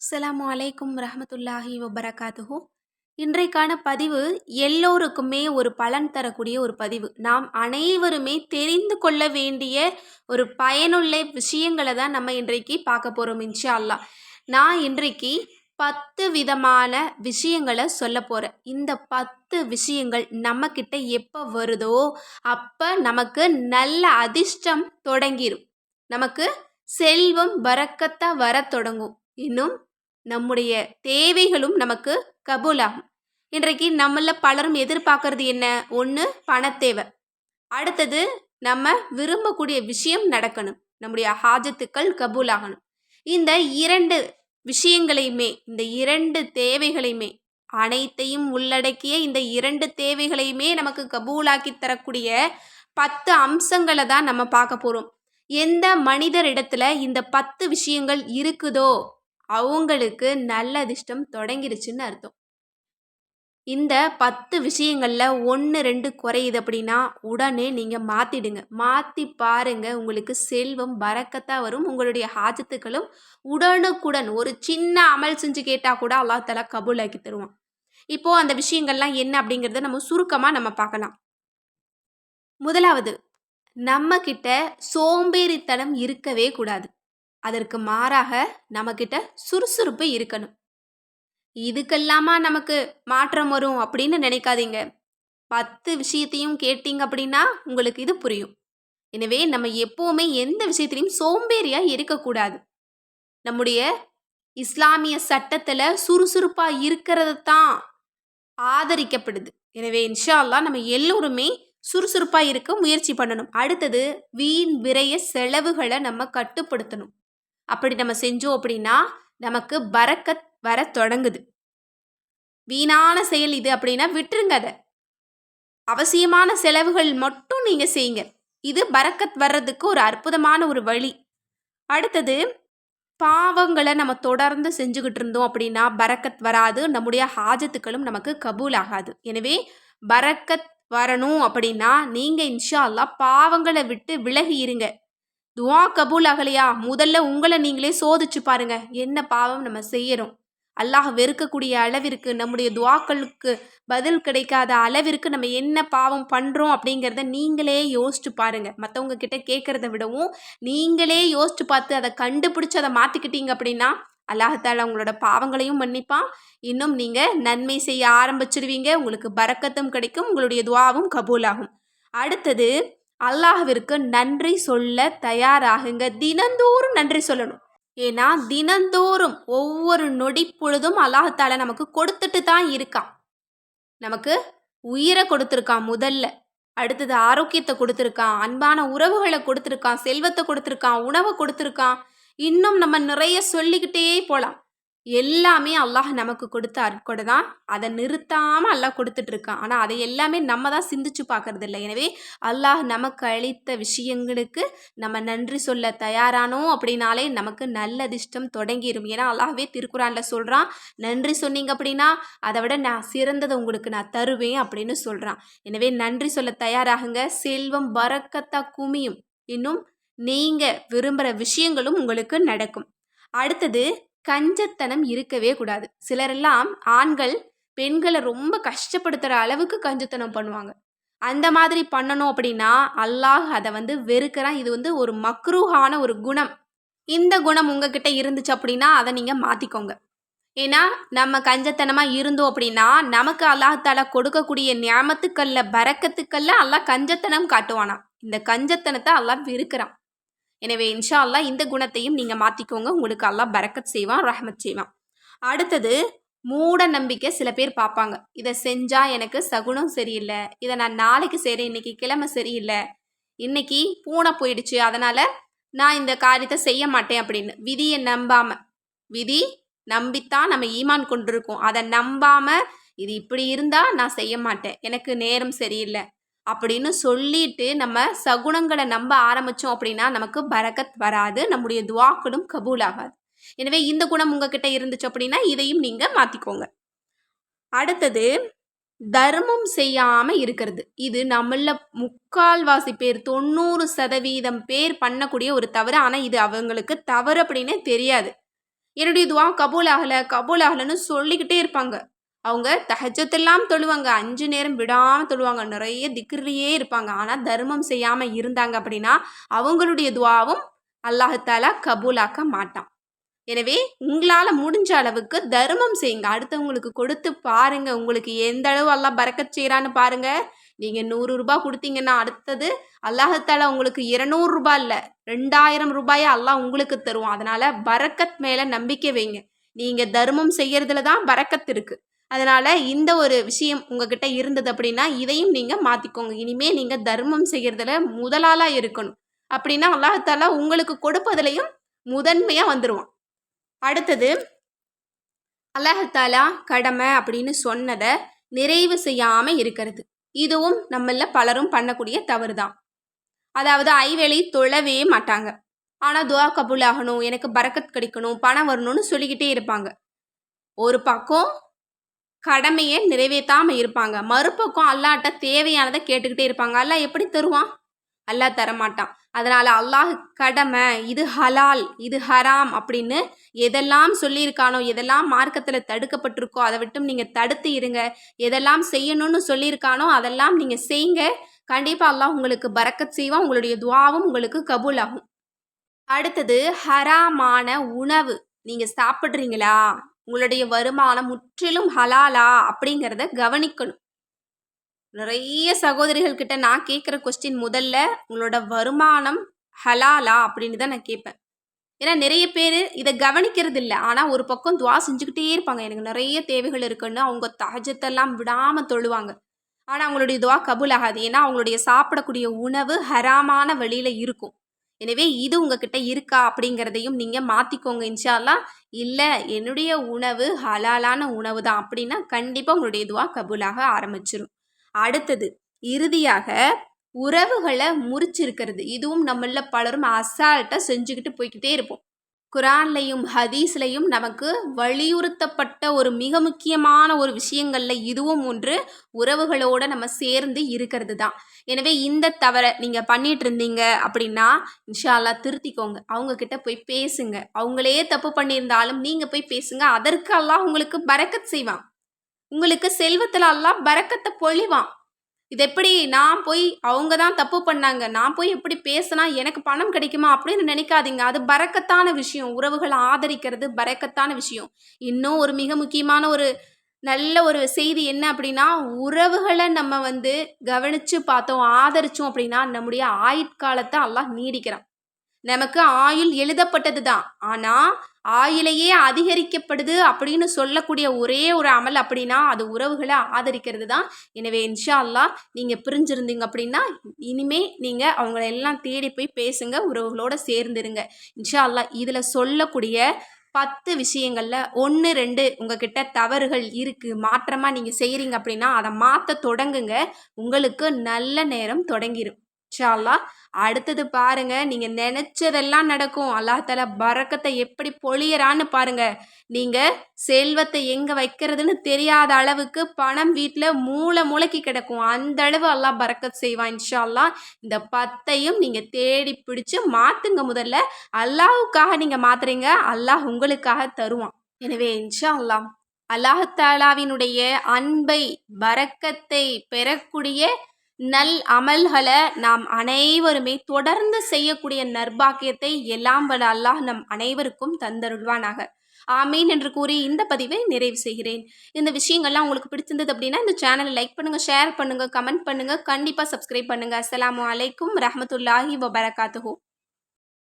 அஸ்லாம் வலைக்கும் ரஹமத்துல்லாஹி வபரகாத்துஹு. இன்றைக்கான பதிவு எல்லோருக்குமே ஒரு பலன் தரக்கூடிய ஒரு பதிவு. நாம் அனைவருமே தெரிந்து கொள்ள வேண்டிய ஒரு பயனுள்ள விஷயங்களை தான் நம்ம இன்றைக்கு பார்க்க போகிறோம் இன்ஷா அல்லா நான் இன்றைக்கு பத்து விதமான விஷயங்களை சொல்ல போகிறேன் இந்த பத்து விஷயங்கள் நம்மக்கிட்ட எப்போ வருதோ அப்போ நமக்கு நல்ல அதிர்ஷ்டம் தொடங்கிடும் நமக்கு செல்வம் வரக்கத்தான் வரத் தொடங்கும். இன்னும் நம்முடைய தேவைகளும் நமக்கு கபூலாகும். இன்றைக்கு நம்மள பலரும் எதிர்பார்க்கறது என்ன? ஒன்று பணத்தேவை. அடுத்தது நம்ம விரும்பக்கூடிய விஷயம் நடக்கணும். நம்முடைய ஹாஜத்துக்கள் கபூலாகணும். இந்த இரண்டு விஷயங்களையுமே இந்த இரண்டு தேவைகளையுமே அனைத்தையும் உள்ளடக்கிய இந்த இரண்டு தேவைகளையுமே நமக்கு கபூலாக்கி தரக்கூடிய பத்து அம்சங்களை தான் நம்ம பார்க்க போகிறோம் எந்த மனிதரிடத்துல இந்த பத்து விஷயங்கள் இருக்குதோ அவங்களுக்கு நல்ல அதிர்ஷ்டம் தொடங்கிருச்சுன்னு அர்த்தம். இந்த பத்து விஷயங்களில் ஒன்று ரெண்டு குறையுது அப்படின்னா உடனே நீங்கள் மாற்றிடுங்க மாற்றி பாருங்கள் உங்களுக்கு செல்வம் பறக்கத்தான் வரும். உங்களுடைய ஹாஜத்துக்களும் உடனுக்குடன் ஒரு சின்ன அமல் செஞ்சு கேட்டால் கூட அல்லா தலா கபூலாக்கி தருவான். இப்போது அந்த விஷயங்கள்லாம் என்ன அப்படிங்கிறத நம்ம சுருக்கமாக நம்ம பார்க்கலாம். முதலாவது நம்மக்கிட்ட சோம்பேறித்தனம் இருக்கவே கூடாது. அதற்கு மாறாக நம்மக்கிட்ட சுறுசுறுப்பு இருக்கணும். இதுக்கெல்லாமா நமக்கு மாற்றம் வரும் அப்படின்னு நினைக்காதீங்க. பத்து விஷயத்தையும் கேட்டீங்க அப்படின்னா உங்களுக்கு இது புரியும். எனவே நம்ம எப்போவுமே எந்த விஷயத்திலையும் சோம்பேறியாக இருக்கக்கூடாது. நம்முடைய இஸ்லாமிய சட்டத்தில் சுறுசுறுப்பாக இருக்கிறது தான் ஆதரிக்கப்படுது. எனவே இன்ஷா அல்லாஹ் நம்ம எல்லோருமே சுறுசுறுப்பாக இருக்க முயற்சி பண்ணணும். அடுத்தது வீண் விரைய செலவுகளை நம்ம கட்டுப்படுத்தணும். அப்படி நம்ம செஞ்சோம் அப்படின்னா நமக்கு பறக்கத் வர தொடங்குது. வீணான செயல் இது அப்படின்னா விட்டுருங்க அதை. அவசியமான செலவுகள் மட்டும் நீங்கள் செய்யுங்க. இது பறக்கத் வர்றதுக்கு ஒரு அற்புதமான ஒரு வழி. அடுத்தது பாவங்களை நம்ம தொடர்ந்து செஞ்சுக்கிட்டு இருந்தோம் அப்படின்னா பறக்கத் வராது நம்முடைய ஹாஜத்துக்களும் நமக்கு கபூல் ஆகாது எனவே பறக்கத் வரணும் அப்படின்னா நீங்கள் இன்ஷா அல்லா பாவங்களை விட்டு விலகி இருங்க. துவா கபூல் ஆகலையா முதல்ல உங்களை நீங்களே சோதிச்சு பாருங்க. என்ன பாவம் நம்ம செய்யறோம். அல்லாஹ் வெறுக்கக்கூடிய அளவிற்கு நம்முடைய துவாக்களுக்கு பதில் கிடைக்காத அளவிற்கு நம்ம என்ன பாவம் பண்ணுறோம் அப்படிங்கிறத நீங்களே யோசிச்சு பாருங்க. மற்றவங்க கிட்ட கேட்குறத விடவும் நீங்களே யோசிச்சு பார்த்து அதை கண்டுபிடிச்சி அதை மாற்றிக்கிட்டீங்க அப்படின்னா அல்லாஹால உங்களோட பாவங்களையும் மன்னிப்பான். இன்னும் நீங்கள் நன்மை செய்ய ஆரம்பிச்சிருவீங்க உங்களுக்கு பறக்கத்தும் கிடைக்கும். உங்களுடைய துவாவும் கபூலாகும். அடுத்தது அல்லாஹ்விற்கு நன்றி சொல்ல தயாராகுங்க. தினந்தோறும் நன்றி சொல்லணும். ஏன்னா தினந்தோறும் ஒவ்வொரு நொடி பொழுதும் அல்லாஹால நமக்கு கொடுத்துட்டு தான் இருக்கான். நமக்கு உயிரை கொடுத்துருக்கான் முதல்ல. அடுத்தது ஆரோக்கியத்தை கொடுத்துருக்கான் அன்பான உறவுகளை கொடுத்துருக்கான் செல்வத்தை கொடுத்துருக்கான் உணவை கொடுத்துருக்கான். இன்னும் நம்ம நிறைய சொல்லிக்கிட்டே போகலாம் எல்லாமே அல்லாஹ் நமக்கு கொடுத்த அற்கொடை தான். அதை நிறுத்தாமல் அல்லாஹ் கொடுத்துட்ருக்கான். ஆனால் அதை எல்லாமே நம்ம தான் சிந்திச்சு பார்க்கறது இல்லை. எனவே அல்லாஹ் நமக்கு அளித்த விஷயங்களுக்கு நம்ம நன்றி சொல்ல தயாரானோம் அப்படின்னாலே நமக்கு நல்ல அதிர்ஷ்டம் தொடங்கிடும் ஏன்னா அல்லாஹ்வே திருக்குறானில் சொல்கிறான் நன்றி சொன்னீங்க அப்படின்னா அதை விட நான் சிறந்ததை உங்களுக்கு நான் தருவேன் அப்படின்னு சொல்கிறான் எனவே நன்றி சொல்ல தயாராகுங்க. செல்வம் வரக்கத்தா குமியும். இன்னும் நீங்கள் விரும்புகிற விஷயங்களும் உங்களுக்கு நடக்கும். அடுத்தது கஞ்சத்தனம் இருக்கவே கூடாது. சிலரெல்லாம் ஆண்கள் பெண்களை ரொம்ப கஷ்டப்படுத்துகிற அளவுக்கு கஞ்சத்தனம் பண்ணுவாங்க. அந்த மாதிரி பண்ணணும் அப்படின்னா அல்லாஹ் அதை வந்து வெறுக்கிறான். இது வந்து ஒரு மக்ரூஹான ஒரு குணம். இந்த குணம் உங்ககிட்ட இருந்துச்சு அப்படின்னா அதை நீங்கள் மாற்றிக்கோங்க ஏன்னா நம்ம கஞ்சத்தனமாக இருந்தோம் அப்படின்னா நமக்கு அல்லாஹால கொடுக்கக்கூடிய ஞாபத்துக்கல்ல பறக்கத்துக்கல்ல அல்லாஹ் கஞ்சத்தனம் காட்டுவானா இந்த கஞ்சத்தனத்தை அல்லாஹ் வெறுக்கிறான். எனவே இன்ஷா அல்லா இந்த குணத்தையும் நீங்கள் மாற்றிக்கோங்க உங்களுக்கு அல்லா பரக்கத் செய்வான் ரஹமத் செய்வான். அடுத்தது மூட நம்பிக்கை சில பேர் பார்ப்பாங்க. இதை செஞ்சால் எனக்கு சகுனம் சரியில்லை. இதை நான் நாளைக்கு செய்கிறேன் இன்னைக்கு கிழமை சரியில்லை. இன்னைக்கு பூனை போயிடுச்சு. அதனால் நான் இந்த காரியத்தை செய்ய மாட்டேன் அப்படின்னு. விதியை நம்பாமல் விதி நம்பித்தான் நம்ம ஈமான் கொண்டிருக்கோம். அதை நம்பாமல் இது இப்படி இருந்தால் நான் செய்ய மாட்டேன். எனக்கு நேரம் சரியில்லை. அப்படின்னு சொல்லிட்டு நம்ம சகுனங்களை நம்ப ஆரம்பித்தோம் அப்படின்னா நமக்கு பரக்கத் வராது நம்முடைய துவாக்களும் கபூல் ஆகாது எனவே இந்த குணம் உங்ககிட்ட இருந்துச்சு அப்படின்னா இதையும் நீங்கள் மாற்றிக்கோங்க அடுத்தது தர்மம் செய்யாமல் இருக்கிறது. இது நம்மள முக்கால்வாசி பேர் தொண்ணூறு சதவீதம் பேர் பண்ணக்கூடிய ஒரு தவறு. ஆனால் இது அவங்களுக்கு தவறு அப்படின்னே தெரியாது. என்னுடைய துவா கபூல் ஆகலை கபூல் ஆகலைன்னு சொல்லிக்கிட்டே இருப்பாங்க. அவங்க தகஜத்தெல்லாம் தொழுவாங்க. அஞ்சு நேரம் விடாமல் தொழுவாங்க. நிறைய திக்ரிலேயே இருப்பாங்க. ஆனால் தர்மம் செய்யாமல் இருந்தாங்க அப்படின்னா அவங்களுடைய துவாவும் அல்லாஹாலா கபூலாக்க மாட்டான். எனவே உங்களால் முடிஞ்ச அளவுக்கு தர்மம் செய்யுங்க. அடுத்தவங்களுக்கு கொடுத்து பாருங்கள் உங்களுக்கு எந்த அளவு எல்லாம் பறக்க செய்கிறான்னு பாருங்கள் நீங்கள் நூறு ரூபாய் கொடுத்தீங்கன்னா அடுத்தது அல்லாஹத்தால உங்களுக்கு இருநூறு ரூபாய் இல்லை ரெண்டாயிரம் ரூபாயை அல்லாஹ் உங்களுக்கு தருவோம் அதனால் பறக்கத் மேலே நம்பிக்கை வைங்க. நீங்கள் தர்மம் செய்யறதுல தான் பறக்கத்து இருக்குது அதனால் இந்த ஒரு விஷயம் உங்ககிட்ட இருந்தது அப்படின்னா இதையும் நீங்கள் மாற்றிக்கோங்க இனிமேல் நீங்கள் தர்மம் செய்கிறதுல முதலாளாக இருக்கணும். அப்படின்னா அல்லாஹால உங்களுக்கு கொடுப்பதுலையும் முதன்மையாக வந்துடுவான் அடுத்தது அல்லாஹாலா கடமை அப்படின்னு சொன்னதை நிறைவு செய்யாமல் இருக்கிறது. இதுவும் நம்மள பலரும் பண்ணக்கூடிய தவறு தான் அதாவது ஐவேளை தொழவே மாட்டாங்க. ஆனால் துவா கபூல் ஆகணும் எனக்கு பறக்கத் கிடைக்கணும் பணம் வரணும்னு சொல்லிக்கிட்டே இருப்பாங்க. ஒரு பக்கம் கடமையை நிறைவேற்றாமல் இருப்பாங்க. மறுபக்கம் அல்லாட்ட தேவையானதை கேட்டுக்கிட்டே இருப்பாங்க. அல்லாஹ் எப்படி தருவான்? அல்லாஹ் தரமாட்டான். அதனால் அல்லாஹ் கடமை இது ஹலால் இது ஹராம் அப்படின்னு எதெல்லாம் சொல்லியிருக்கானோ எதெல்லாம் மார்க்கத்தில் தடுக்கப்பட்டிருக்கோ அதை விட்டும் நீங்கள் தடுத்து இருங்க. எதெல்லாம் செய்யணும்னு சொல்லியிருக்கானோ அதெல்லாம் நீங்கள் செய்யுங்க. கண்டிப்பாக அல்லாஹ் உங்களுக்கு பறக்கத் செய்வான். உங்களுடைய துவாவும் உங்களுக்கு கபூல் ஆகும் அடுத்தது ஹராமான உணவு. நீங்கள் சாப்பிட்றீங்களா? உங்களுடைய வருமானம் முற்றிலும் ஹலாலா அப்படிங்கிறத கவனிக்கணும். நிறைய சகோதரிகள் கிட்ட நான் கேட்குற கொஸ்டின் முதல்ல உங்களோட வருமானம் ஹலாலா அப்படின்னு தான் நான் கேட்பேன். ஏன்னா நிறைய பேர் இதை கவனிக்கிறது இல்லை. ஆனால் ஒரு பக்கம் துவா செஞ்சுக்கிட்டே இருப்பாங்க. எனக்கு நிறைய தேவைகள் இருக்குன்னு அவங்க தகஜத்தெல்லாம் விடாமல் தொழுவாங்க. ஆனால் அவங்களுடைய துவா கபூல் ஆகாது. ஏன்னா அவங்களுடைய சாப்பிடக்கூடிய உணவு ஹராமான வழியில் இருக்கும். எனவே இது உங்ககிட்ட இருக்கா அப்படிங்கிறதையும் நீங்கள் மாற்றிக்கோங்க இன்ஷால்லா இல்லை என்னுடைய உணவு ஹலாலான உணவு தான் அப்படின்னா கண்டிப்பாக உங்களுடைய இதுவா கபூலாக ஆரம்பிச்சிடும் அடுத்தது இறுதியாக உறவுகளை முறிச்சிருக்கிறது. இதுவும் நம்மள பலரும் அசால்ட்டாக செஞ்சுக்கிட்டு போய்கிட்டே இருப்போம். குரான்லையும் ஹதீஸ்லையும் நமக்கு வலியுறுத்தப்பட்ட ஒரு மிக முக்கியமான ஒரு விஷயங்களில் இதுவும் ஒன்று உறவுகளோடு நம்ம சேர்ந்து இருக்கிறது தான் எனவே இந்த தவறை நீங்கள் பண்ணிட்டு இருந்தீங்க அப்படின்னா இன்ஷால்லா திருத்திக்கோங்க. அவங்கக்கிட்ட போய் பேசுங்க. அவங்களே தப்பு பண்ணியிருந்தாலும் நீங்கள் போய் பேசுங்க. அதற்கு அல்லாஹ் உங்களுக்கு பறக்கத் செய்வான். உங்களுக்கு செல்வத்தில் அல்லாஹ் பறக்கத்தை பொழிவான். இது எப்படி நான் போய் அவங்க தான் தப்பு பண்ணாங்க? நான் போய் எப்படி பேசினா எனக்கு பணம் கிடைக்குமா? அப்படின்னு நினைக்காதீங்க. அது பறக்கத்தான விஷயம். உறவுகளை ஆதரிக்கிறது பறக்கத்தான விஷயம். இன்னும் ஒரு மிக முக்கியமான ஒரு நல்ல ஒரு செய்தி என்ன அப்படின்னா உறவுகளை நம்ம வந்து கவனித்து பார்த்தோம் ஆதரித்தோம் அப்படின்னா நம்முடைய ஆயுட்காலத்தை எல்லாம் நீடிக்கிறான். நமக்கு ஆயுள் எழுதப்பட்டது தான் ஆனால் ஆயிலையே அதிகரிக்கப்படுது அப்படின்னு சொல்லக்கூடிய ஒரே ஒரு அமல் அப்படின்னா அது உறவுகளை ஆதரிக்கிறது தான் எனவே இன்ஷா அல்லா நீங்கள் பிரிஞ்சிருந்தீங்க அப்படின்னா இனிமே நீங்கள் அவங்கள எல்லாம் தேடி போய் பேசுங்க உறவுகளோடு சேர்ந்துருங்க. இன்ஷா அல்லா இதில் சொல்லக்கூடிய பத்து விஷயங்களில் ஒன்று ரெண்டு உங்ககிட்ட தவறுகள் இருக்குது மாற்றமாக நீங்கள் செய்கிறீங்க அப்படின்னா அதை மாற்ற தொடங்குங்க. உங்களுக்கு நல்ல நேரம் தொடங்கிடும் இன்ஷால்லா அடுத்தது பாருங்க நீங்க நினைச்சதெல்லாம் நடக்கும். அல்லாஹ் தாலா பறக்கத்தை எப்படி பொழியறான்னு பாருங்க. நீங்க செல்வத்தை எங்க வைக்கிறதுன்னு தெரியாத அளவுக்கு பணம் வீட்டில் மூளை மூளைக்கு கிடக்கும். அந்த அளவு அல்லாஹ் பறக்கத் செய்வான் இன்ஷா அல்லாஹ் இந்த பத்தையும் நீங்க தேடி பிடிச்சு மாத்துங்க முதல்ல. அல்லாஹுக்காக நீங்க மாத்துறீங்க அல்லாஹ் உங்களுக்காக தருவான். எனவே இன்ஷா அல்லாஹ் அல்லாஹாலாவினுடைய அன்பை பறக்கத்தை பெறக்கூடிய நல் அமல்களை நாம் அனைவருமே தொடர்ந்து செய்யக்கூடிய நர்பாக்கியத்தை எல்லாம் வல்ல அல்லாஹ் நம் அனைவருக்கும் தந்தருள்வானாக. ஆமீன் என்று கூறி இந்த பதிவை நிறைவு செய்கிறேன். இந்த விஷயங்கள்லாம் உங்களுக்கு பிடிச்சிருந்தது அப்படின்னா இந்த சேனலை லைக் பண்ணுங்கள் ஷேர் பண்ணுங்கள் கமெண்ட் பண்ணுங்கள் கண்டிப்பாக சப்ஸ்கிரைப் பண்ணுங்கள் அஸ்லாம் வலைக்கும் ரஹமத்துல்லாஹி வபரகாத்துஹூ.